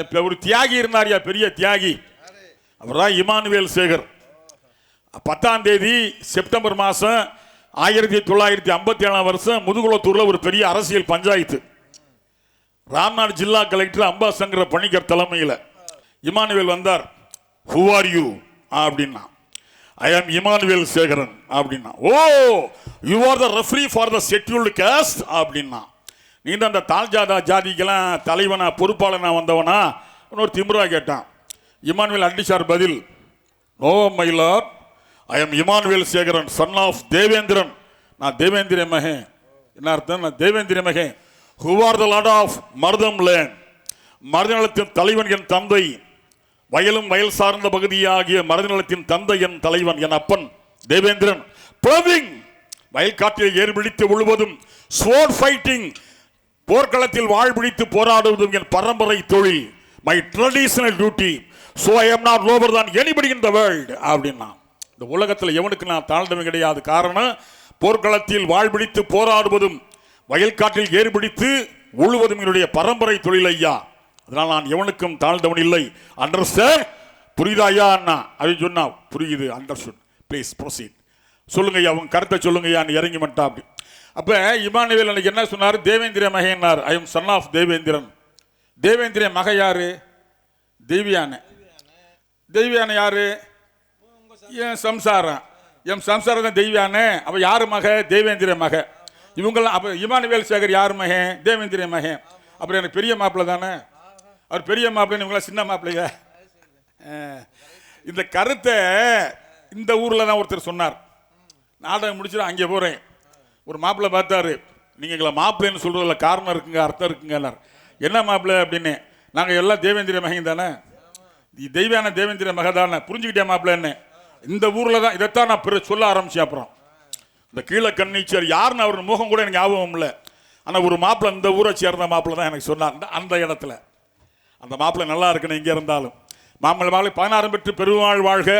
இப்ப ஒரு தியாகி இருந்தார்யா பெரிய தியாகி? அவர்தான் இமானுவேல் சேகர். பத்தாம் தேதி செப்டம்பர் மாதம் ஆயிரத்தி தொள்ளாயிரத்தி ஐம்பத்தி ஏழாம் வருஷம் முதுகுளத்தூரில் ஒரு பெரிய அரசியல் பஞ்சாயத்து. ராம்நாடு ஜில்லா கலெக்டர் அம்பாசங்கர பணிக்கர் தலைமையில் இமானுவேல் வந்தார். ஹூ ஆர் யூ அப்படின்னா ஐ ஆம் இமானுவேல் சேகரன் அப்படின்னா ஓ you are the referee for the scheduled caste அப்படின்னா நீ தான் அந்த தாழ்ஜாதா ஜாதிக்கெல்லாம் தலைவனா பொறுப்பாளனா வந்தவனா? இன்னொரு திமிரா கேட்டான். இமானுவேல் அண்டிசார் பதில் no my lord I am Immanuel Sekaran son of Devendran. நான் தேவேந்திர மகன். என்ன அர்த்தம்? நான் தேவேந்திர மகன். Who are the lord of Marutham land மருதநலத்தின் தலைவன் என் தந்தை. வயலும் வயல் சார்ந்த பகுதியாகிய மருதநலத்தின் தந்தை என் தலைவன் என் அப்பன். தேவேந்திரன். பிளவிங் வயல்காட்டில் ஏர் விழித்து முழுவதும் ஸ்வோர் ஃபைட்டிங் போர்க்களத்தில் வாழ் பிடித்து போராடுவதும் என் பரம்பரை தொழில். My traditional duty so I am not lower than anybody in the world அப்படின்னா. இந்த உலகத்தில் எவனுக்கு நான் தாழ்ந்தவன் கிடையாது. காரணம் போர்க்களத்தில் வாழ் பிடித்து போராடுவதும் வயல்காட்டில் ஏறுபிடித்து உழுவதும் என்னுடைய பரம்பரை தொழில் ஐயா. அதனால் நான் எவனுக்கும் தாழ்ந்தவன் இல்லை. அண்டர்ஸ்டாண்ட் புரியுதா ஐயா அண்ணா? அப்படின்னு சொன்னா புரியுது அண்டர்ஸ்டுட் ப்ளீஸ் ப்ரொசீட் சொல்லுங்க ஐயா உங்க கருத்தை சொல்லுங்க ஐயா இறங்கி மட்டா அப்படி. அப்போ இமானுவேல் அன்னைக்கு என்ன சொன்னார்? தேவேந்திரிய மகன்னார் I am son of Devendran. தேவேந்திரிய மகை யார்? தெய்வியான தெய்வியான யார்? என் சம்சாரம். என் சம்சாரம் தான் தெய்வியான. அப்போ யார் மக? தேவேந்திர மக. இவங்கெல்லாம் அப்போ இமானுவேல் சேகர் யார் மகன் தேவேந்திரிய மகன் அப்புறம் எனக்கு பெரிய மாப்பிள்ளை தானே? அவர் பெரிய மாப்பிள்ளை இவங்களாம் சின்ன மாப்பிள்ளையா? இந்த கருத்தை இந்த ஊரில் தான் ஒருத்தர் சொன்னார். நாடகம் முடிச்சுட்டு அங்கே போகிறேன் ஒரு மாப்பிள்ளை பார்த்தாரு. நீங்கள் எங்களை மாப்பிள்ளைன்னு சொல்கிறதுல காரணம் இருக்குங்க அர்த்தம் இருக்குங்கன்னார் என்ன மாப்பிள்ளை அப்படின்னு? நாங்கள் எல்லாம் தேவேந்திர மகன் தானே? நீ தெய்வான தேவேந்திர மக தானே? புரிஞ்சுக்கிட்டே மாப்பிள்ளைன்னு? இந்த ஊரில் தான் இதைத்தான் நான் பிற சொல்ல ஆரம்பித்தேன் அப்புறம். இந்த கீழே கண்ணீச்சர் யாருன்னு அவர் முகம் கூட எனக்கு ஞாபகம் இல்லை. ஆனால் ஒரு மாப்பிள்ளை இந்த ஊரை சேர்ந்த மாப்பிள்ளை தான் எனக்கு சொன்னார். அந்த இடத்துல. அந்த மாப்பிள்ளை நல்லா இருக்கணும் இங்கே இருந்தாலும். மாமல்ல மாலை பதினாறு பெற்று பெருவாழ் வாழ்க.